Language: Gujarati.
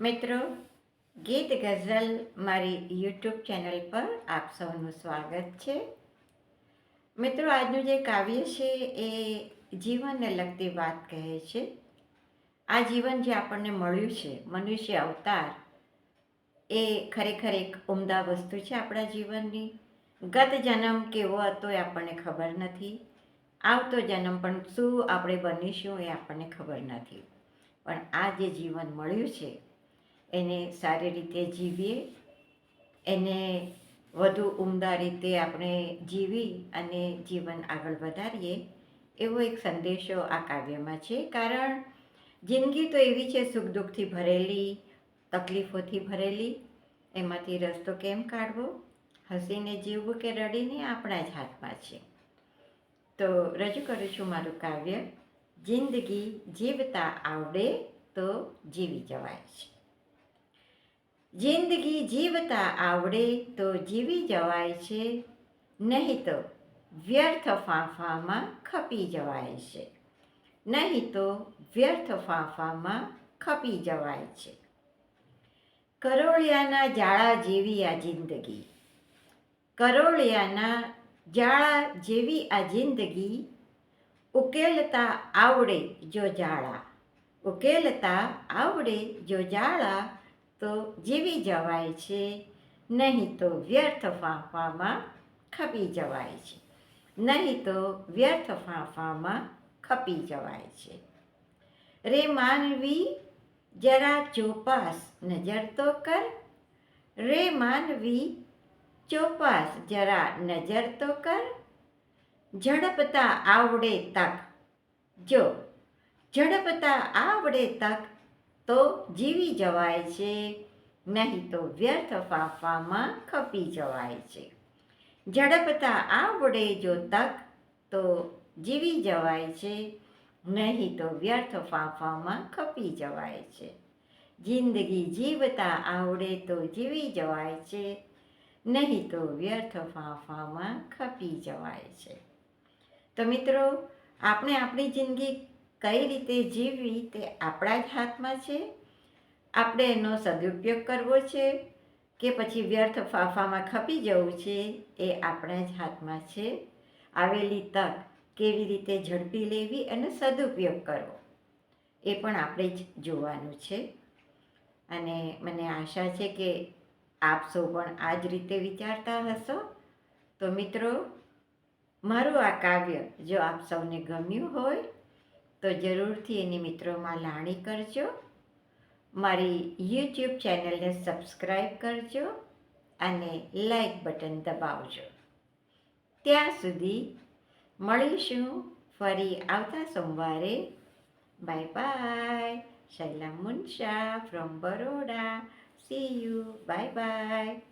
મિત્રો, ગીત ગઝલ મારી યુટ્યુબ ચેનલ પર આપ સૌનું સ્વાગત છે. મિત્રો, આજનું જે કાવ્ય છે એ જીવનને લગતી વાત કહે છે. આ જીવન જે આપણને મળ્યું છે, મનુષ્ય અવતાર, એ ખરેખર એક ઉમદા વસ્તુ છે આપણા જીવનની. ગત જન્મ કેવો હતો એ આપણને ખબર નથી. આવતો જન્મ પણ શું આપણે બનીશું એ આપણને ખબર નથી. પણ આ જે જીવન મળ્યું છે એને સારી રીતે જીવીએ, એને વધુ ઉમદા રીતે આપણે જીવી અને જીવન આગળ વધારીએ, એવો એક સંદેશો આ કાવ્યમાં છે. કારણ જિંદગી તો એવી છે સુખ દુઃખથી ભરેલી, તકલીફોથી ભરેલી, એમાંથી રસ્તો કેમ કાઢવો? હસીને જીવવું કે રડીને આપણા જ હાથમાં છે? તો રજૂ કરું છું મારું કાવ્ય, જિંદગી જીવતા આવડે તો જીવી જવાય છે. જિંદગી જીવતા આવડે તો જીવી જવાય છે, નહીં તો વ્યર્થ ફાંફામાં ખપી જવાય છે. નહીં તો વ્યર્થ ફાંફામાં ખપી જવાય છે. કરોળિયાના જાળા જેવી આ જિંદગી. કરોળિયાના જાળા જેવી આ જિંદગી ઉકેલતા આવડે જો જાળા ઉકેલતા આવડે જો જાળા તો જીવી જવાય છે, નહીં તો વ્યર્થ ફાંફામાં ખપી જવાય છે. નહીં તો વ્યર્થ ફાંફામાં ખપી જવાય છે. રે માનવી, જરા ચોપાસ નજર તો કર. રે માનવી, ચોપાસ જરા નજર તો કર. ઝડપતા આવડે તક. જો, ઝડપતા આવડે તક તો જીવી જવાય છે, નહીં તો વ્યર્થ ફાંફામાં ખપી જવાય છે. ઝડપતા આવડે જો તક, તો જીવી જવાય છે, નહીં તો વ્યર્થ ફાંફામાં ખપી જવાય છે. જિંદગી જીવતા આવડે તો જીવી જવાય છે, નહીં તો વ્યર્થ ફાંફામાં ખપી જવાય છે. તો મિત્રો, આપણે આપણી જિંદગી કઈ રીતે જીવવી તે આપણા જ હાથમાં છે? આપણે એનો સદુપયોગ કરવો છે કે પછી વ્યર્થ ફાફામાં ખપી જવું છે એ આપણા જ હાથમાં છે? આવેલી તક કેવી રીતે ઝડપી લેવી અને સદુપયોગ કરવો? એ પણ આપણે જ જોવાનું છે. અને મને આશા છે કે આપ સૌ પણ આ જ રીતે વિચારતા હશો. તો મિત્રો, મારું આ કાવ્ય જો આપ સૌને ગમ્યું હોય તો જરૂરથી એની મિત્રોમાં લાણી કરજો. મારી યુટ્યુબ ચેનલને સબસ્ક્રાઈબ કરજો અને લાઈક બટન દબાવજો. ત્યાં સુધી મળીશું ફરી આવતા સોમવારે. Bye bye Shaila Munsha from Baroda see you bye bye